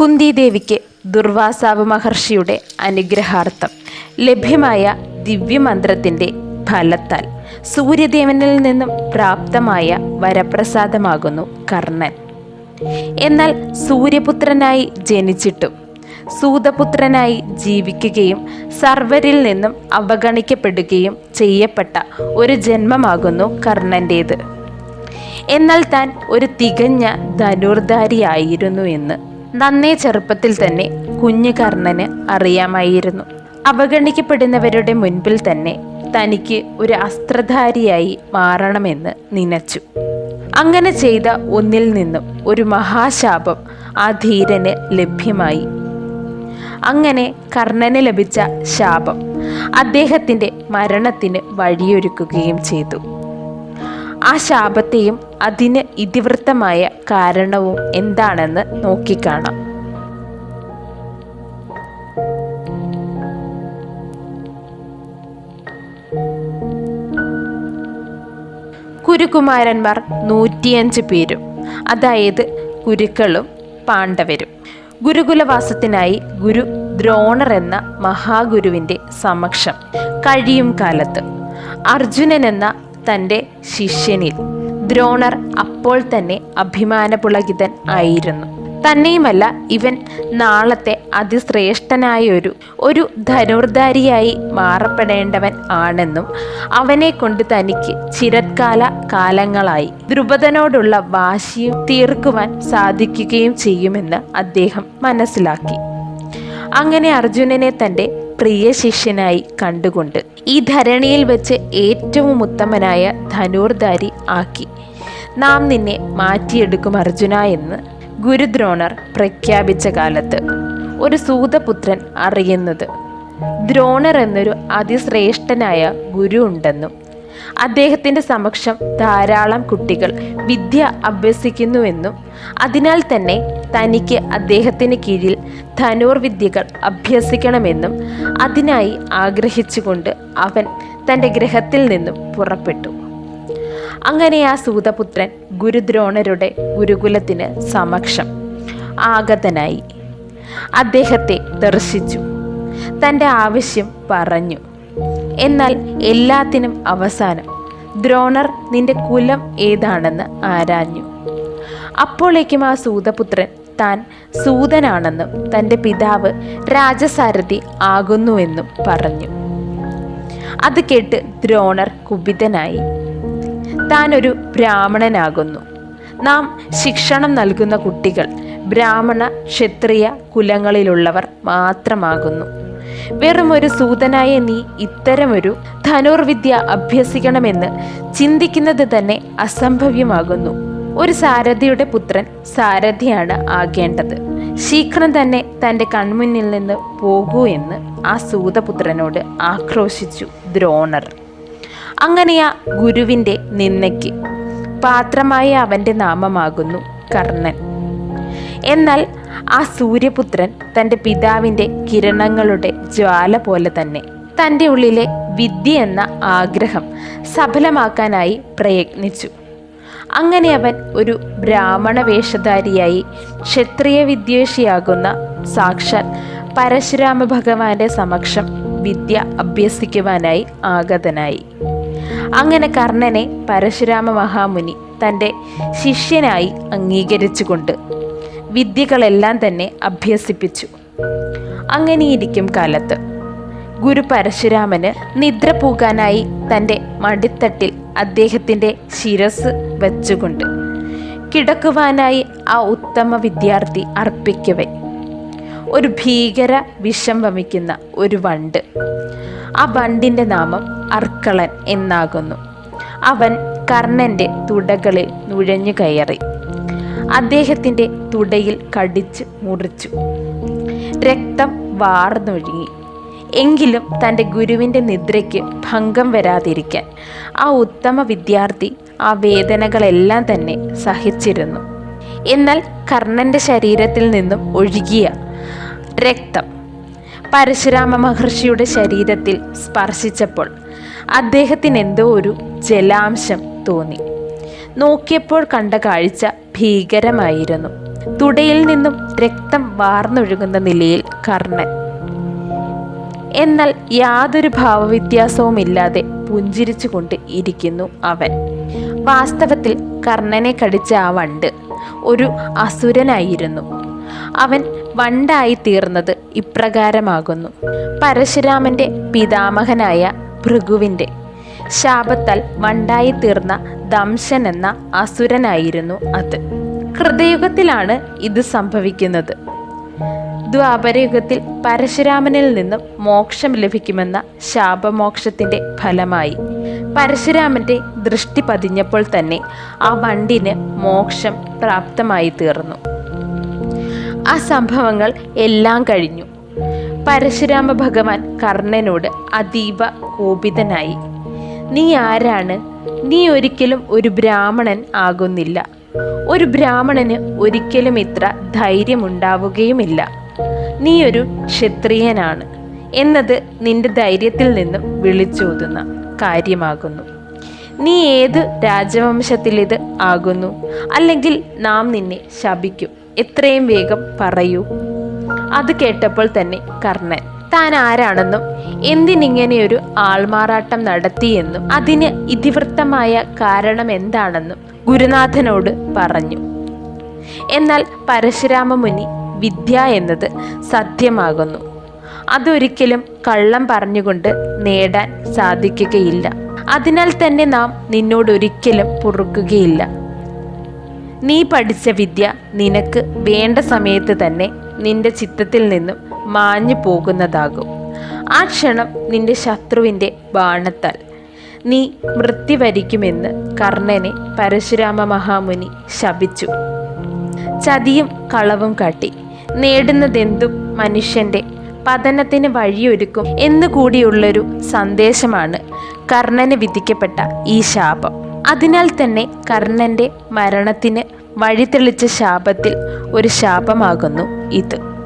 കുന്തിദേവിക്ക് ദുർവാസാവ് മഹർഷിയുടെ അനുഗ്രഹാർത്ഥം. ലഭ്യമായ ദിവ്യമന്ത്രത്തിന്റെ ഫലത്താൽ സൂര്യദേവനിൽ നിന്നും പ്രാപ്തമായ വരപ്രസാദമാകുന്നു കർണൻ. എന്നാൽ സൂര്യപുത്രനായി ജനിച്ചിട്ടും സൂതപുത്രനായി ജീവിക്കുകയും സർവരിൽ നിന്നും അവഗണിക്കപ്പെടുകയും ചെയ്യപ്പെട്ട ഒരു ജന്മമാകുന്നു കർണന്റേത് എന്നാൽ താൻ ഒരു തികഞ്ഞ ധനുർധാരിയായിരുന്നു എന്ന് നന്നേ ചെറുപ്പത്തിൽ തന്നെ കുഞ്ഞു കർണന് അറിയാമായിരുന്നു. അവഗണിക്കപ്പെടുന്നവരുടെ മുൻപിൽ തന്നെ തനിക്ക് ഒരു അസ്ത്രധാരിയായി മാറണമെന്ന് നനച്ചു. അങ്ങനെ ചെയ്ത ഒന്നിൽ നിന്നും ഒരു മഹാശാപം ആ ധീരന് ലഭ്യമായി. അങ്ങനെ കർണന് ലഭിച്ച ശാപം അദ്ദേഹത്തിന്റെ മരണത്തിന് വഴിയൊരുക്കുകയും ചെയ്തു. ആ ശാപത്തെയും അതിന് ഇതിവൃത്തമായ കാരണവും എന്താണെന്ന് നോക്കിക്കാണാം. കുരുകുമാരന്മാർ നൂറ്റിയഞ്ച് പേരും അതായത് കുരുക്കളും പാണ്ഡവരും. ഗുരുകുലവാസത്തിനായി ഗുരു ദ്രോണർ എന്ന മഹാഗുരുവിന്റെ സമക്ഷം കഴിയും കാലത്ത്. അർജുനൻ എന്ന തന്റെ ശിഷ്യനിൽ. ദ്രോണർ അപ്പോൾ തന്നെ അഭിമാനപുളകിതൻ ആയിരുന്നു. തന്നെയുമല്ല ഇവൻ നാളത്തെ അതിശ്രേഷ്ഠനായ ഒരു ഒരു ധനുർധാരിയായി മാറപ്പെടേണ്ടവൻ ആണെന്നും അവനെ കൊണ്ട് തനിക്ക് ചിരത്കാല കാലങ്ങളായി ദ്രുപദനോടുള്ള വാശിയും തീർക്കുവാൻ സാധിക്കുകയും ചെയ്യുമെന്ന് അദ്ദേഹം മനസ്സിലാക്കി. അങ്ങനെ അർജുനനെ തന്റെ പ്രിയ ശിഷ്യനായി കണ്ടുകൊണ്ട് ഈ ധരണിയിൽ വെച്ച് ഏറ്റവും ഉത്തമനായ ധനുർധാരി ആക്കി. നാം നിന്നെ മാറ്റിയെടുക്കും അർജുന എന്ന് ഗുരുദ്രോണർ പ്രഖ്യാപിച്ച കാലത്ത് ഒരു സൂതപുത്രൻ അറിയുന്നത്. ദ്രോണർ എന്നൊരു അതിശ്രേഷ്ഠനായ ഗുരു ഉണ്ടെന്നും അദ്ദേഹത്തിന്റെ സമക്ഷം ധാരാളം കുട്ടികൾ വിദ്യ അഭ്യസിക്കുന്നുവെന്നും അതിനാൽ തന്നെ തനിക്ക് അദ്ദേഹത്തിന് കീഴിൽ ധനുർവിദ്യകൾ അഭ്യസിക്കണമെന്നും അതിനായി ആഗ്രഹിച്ചുകൊണ്ട് അവൻ തന്റെ ഗ്രഹത്തിൽ നിന്നും പുറപ്പെട്ടു. അങ്ങനെ ആ സൂതപുത്രൻ ഗുരുദ്രോണരുടെ ഗുരുകുലത്തിന് സമക്ഷം ആഗതനായി. അദ്ദേഹത്തെ ദർശിച്ചു. തന്റെ ആവശ്യം പറഞ്ഞു. എന്നാൽ എല്ലാത്തിനും അവസാനം ദ്രോണർ നിന്റെ കുലം ഏതാണെന്ന് ആരാഞ്ഞു. അപ്പോഴേക്കും ആ സൂതപുത്രൻ താൻ സൂതനാണെന്നും തന്റെ പിതാവ് രാജസാരഥി ആകുന്നുവെന്നും പറഞ്ഞു. അത് കേട്ട് ദ്രോണർ കുപിതനായി. താൻ ഒരു ബ്രാഹ്മണനാകുന്നു. നാം ശിക്ഷണം നൽകുന്ന കുട്ടികൾ ബ്രാഹ്മണ ക്ഷത്രിയ കുലങ്ങളിലുള്ളവർ മാത്രമാകുന്നു. വെറും ഒരു സൂതനായ നീ ഇത്തരമൊരു ധനുർവിദ്യ അഭ്യസിക്കണമെന്ന് ചിന്തിക്കുന്നത് തന്നെ അസംഭവ്യമാകുന്നു. ഒരു സാരഥിയുടെ പുത്രൻ സാരഥിയാണ് ആകേണ്ടത്. ശീഘ്രം തന്നെ തന്റെ കൺമുന്നിൽ നിന്ന് പോകൂ എന്ന് ആ സൂതപുത്രനോട് ആക്രോശിച്ചു ദ്രോണർ. അങ്ങനെയാ ഗുരുവിന്റെ നിന്നയ്ക്ക് പാത്രമായ അവന്റെ നാമമാകുന്നു കർണൻ. എന്നാൽ ആ സൂര്യപുത്രൻ തന്റെ പിതാവിന്റെ കിരണങ്ങളുടെ ജ്വാല പോലെ തന്നെ തന്റെ ഉള്ളിലെ വിദ്യ എന്ന ആഗ്രഹം സഫലമാക്കാനായി പ്രയത്നിച്ചു. അങ്ങനെ അവൻ ഒരു ബ്രാഹ്മണ വേഷധാരിയായി ക്ഷത്രിയ വിദ്വേഷിയാകുന്ന സാക്ഷാൽ പരശുരാമ ഭഗവാന്റെ സമക്ഷം വിദ്യ അഭ്യസിക്കുവാനായി ആഗതനായി. അങ്ങനെ കർണനെ പരശുരാമ മഹാമുനി തന്റെ ശിഷ്യനായി അംഗീകരിച്ചുകൊണ്ട് വിദ്യകളെല്ലാം തന്നെ അഭ്യസിപ്പിച്ചു. അങ്ങനെയിരിക്കും കാലത്ത്. ഗുരു പരശുരാമന് നിദ്ര പോകാനായി തന്റെ മടിത്തട്ടിൽ അദ്ദേഹത്തിന്റെ ശിരസ് വച്ചുകൊണ്ട് കിടക്കുവാനായി ആ ഉത്തമ വിദ്യാർത്ഥി അർപ്പിക്കവേ ഒരു ഭീകര വിഷം വമിക്കുന്ന ഒരു വണ്ട്. ആ വണ്ടിന്റെ നാമം അർക്കളൻ എന്നാകുന്നു. അവൻ കർണന്റെ തുടകളിൽ നുഴഞ്ഞു കയറി. അദ്ദേഹത്തിന്റെ തുടയിൽ കടിച്ച് മുറിച്ചു. രക്തം വാർന്നൊഴുകി. എങ്കിലും തന്റെ ഗുരുവിന്റെ നിദ്രയ്ക്ക് ഭംഗം വരാതിരിക്കാൻ ആ ഉത്തമ വിദ്യാർത്ഥി ആ വേദനകളെല്ലാം തന്നെ സഹിച്ചിരുന്നു. എന്നാൽ കർണന്റെ ശരീരത്തിൽ നിന്നും ഒഴുകിയ രക്തം പരശുരാമ മഹർഷിയുടെ ശരീരത്തിൽ സ്പർശിച്ചപ്പോൾ അദ്ദേഹത്തിന് എന്തോ ഒരു ജലാംശം തോന്നി. നോക്കിയപ്പോൾ കണ്ട കാഴ്ച ഭീകരമായിരുന്നു. തുടയിൽ നിന്നും രക്തം വാർന്നൊഴുകുന്ന നിലയിൽ കർണൻ. എന്നാൽ യാതൊരു ഭാവവ്യത്യാസവുമില്ലാതെ പുഞ്ചിരിച്ചുകൊണ്ട് ഇരിക്കുന്നു അവൻ. വാസ്തവത്തിൽ കർണനെ കടിച്ച ആ വണ്ട് ഒരു അസുരനായിരുന്നു. അവൻ വണ്ടായി തീർന്നത് ഇപ്രകാരമാകുന്നു. പരശുരാമന്റെ പിതാമഹനായ ഭൃഗുവിന്റെ ശാപത്താൽ വണ്ടായി തീർന്ന ദംശൻ എന്ന അസുരനായിരുന്നു അത്. കൃതയുഗത്തിലാണ് ഇത് സംഭവിക്കുന്നത്. ദ്വാപരയുഗത്തിൽ പരശുരാമനിൽ നിന്നും മോക്ഷം ലഭിക്കുമെന്ന ശാപമോക്ഷത്തിന്റെ ഫലമായി. പരശുരാമന്റെ ദൃഷ്ടി പതിഞ്ഞപ്പോൾ തന്നെ ആ വണ്ടിന് മോക്ഷം പ്രാപ്തമായി തീർന്നു. ആ സംഭവങ്ങൾ എല്ലാം കഴിഞ്ഞു. പരശുരാമ ഭഗവാൻ കർണനോട് അതീവ കോപിതനായി. നീ ആരാണ്? നീ ഒരിക്കലും ഒരു ബ്രാഹ്മണൻ ആകുന്നില്ല. ഒരു ബ്രാഹ്മണന് ഒരിക്കലും ഇത്ര ധൈര്യമുണ്ടാവുകയുമില്ല. നീ ഒരു ക്ഷത്രിയനാണ്. എന്നത് നിന്റെ ധൈര്യത്തിൽ നിന്നും വിളിച്ചോതുന്ന കാര്യമാകുന്നു. നീ ഏത് രാജവംശത്തിലിത് ആകുന്നു? അല്ലെങ്കിൽ നാം നിന്നെ ശപിക്കും. എത്രയും വേഗം പറയൂ. അത് കേട്ടപ്പോൾ തന്നെ കർണൻ താൻ ആരാണെന്നും എന്തിനിങ്ങനെയൊരു ആൾമാറാട്ടം നടത്തിയെന്നും അതിന് ഇതിവൃത്തമായ കാരണം എന്താണെന്നും ഗുരുനാഥനോട് പറഞ്ഞു. എന്നാൽ പരശുരാമ മുനി വിദ്യ എന്നത് സത്യമാകുന്നു. അതൊരിക്കലും കള്ളം പറഞ്ഞുകൊണ്ട് നേടാൻ സാധിക്കുകയില്ല. അതിനാൽ തന്നെ നാം നിന്നോടൊരിക്കലും പൊറുക്കുകയില്ല. നീ പഠിച്ച വിദ്യ നിനക്ക് വേണ്ട സമയത്ത് തന്നെ നിന്റെ ചിത്തത്തിൽ നിന്നും മാഞ്ഞു പോകുന്നതാകും. ആ ക്ഷണം നിന്റെ ശത്രുവിന്റെ ബാണത്താൽ. നീ മൃത്യു വരിക്കുമെന്ന് കർണനെ പരശുരാമ മഹാമുനി ശപിച്ചു. ചതിയും കളവും കാട്ടി നേടുന്നതെന്തും മനുഷ്യന്റെ പതനത്തിന് വഴിയൊരുക്കും എന്നുകൂടിയുള്ളൊരു സന്ദേശമാണ് കർണന് വിധിക്കപ്പെട്ട ഈ ശാപം. അതിനാൽ തന്നെ കർണന്റെ മരണത്തിന് വഴിതെളിച്ച ശാപത്തിൽ ഒരു ശാപമാകുന്നു ഇത്.